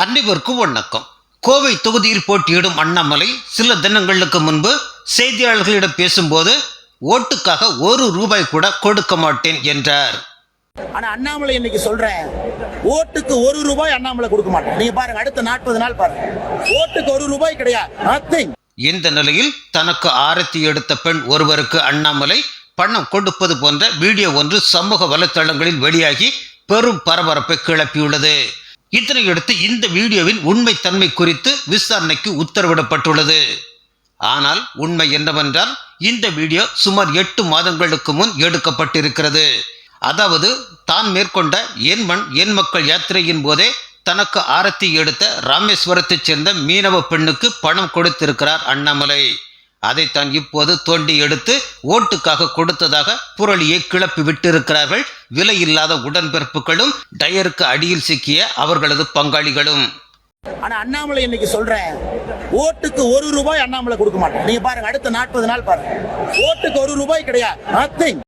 அனைவருக்கும் வணக்கம். கோவை தொகுதியில் போட்டியிடும் அண்ணாமலை சில தினங்களுக்கு முன்பு செய்தியாளர்களிடம் பேசும்போது ஓட்டுக்காக ஒரு ரூபாய் கூட கொடுக்க மாட்டேன் என்றார். ஆனா அண்ணாமலை இன்னைக்கு சொல்றேன் ஓட்டுக்கு ஒரு ரூபாய் அண்ணாமலை கொடுக்க மாட்டேன். நீங்க பாருங்க அடுத்த நாற்பது நாள் பாருங்க. ஓட்டுக்கு ஒரு ரூபாய் கிடையாது. இந்த நிலையில் தனக்கு ஆரத்தி எடுத்த பெண் ஒருவருக்கு அண்ணாமலை பணம் கொடுப்பது போன்ற வீடியோ ஒன்று சமூக வலைத்தளங்களில் வெளியாகி பெரும் பரபரப்பை கிளப்பியுள்ளது. இதனையடுத்து இந்த வீடியோவின் உண்மைத்தன்மை குறித்து விசாரணைக்கு உத்தரவிடப்பட்டுள்ளது. ஆனால் உண்மை என்னவென்றால் இந்த வீடியோ சுமார் எட்டு மாதங்களுக்கு முன் எடுக்கப்பட்டிருக்கிறது. அதாவது தான் மேற்கொண்ட என் மண் என் மக்கள் யாத்திரையின் போதே தனக்கு ஆரத்தி எடுத்த ராமேஸ்வரத்தைச் சேர்ந்த மீனவ பெண்ணுக்கு பணம் கொடுத்திருக்கிறார் அண்ணாமலை. அதைத்தான் இப்போது தோண்டி எடுத்து ஓட்டுக்காக கொடுத்ததாக புரளியை கிளப்பி விட்டிருக்கிறார்கள். விலையில்லாத உடன்பிறப்புகளும் டயருக்கு அடியில் சிக்கிய அவர்களது பங்காளிகளும். ஆனா அண்ணாமலை இன்னைக்கு சொல்றேன். ஓட்டுக்கு ஒரு ரூபாய் அண்ணாமலை கொடுக்க மாட்டேன் நீங்க பாருங்க அடுத்த நாற்பது நாள் பாருங்க. ஓட்டுக்கு ஒரு ரூபாய் கிடையாது. நத்திங்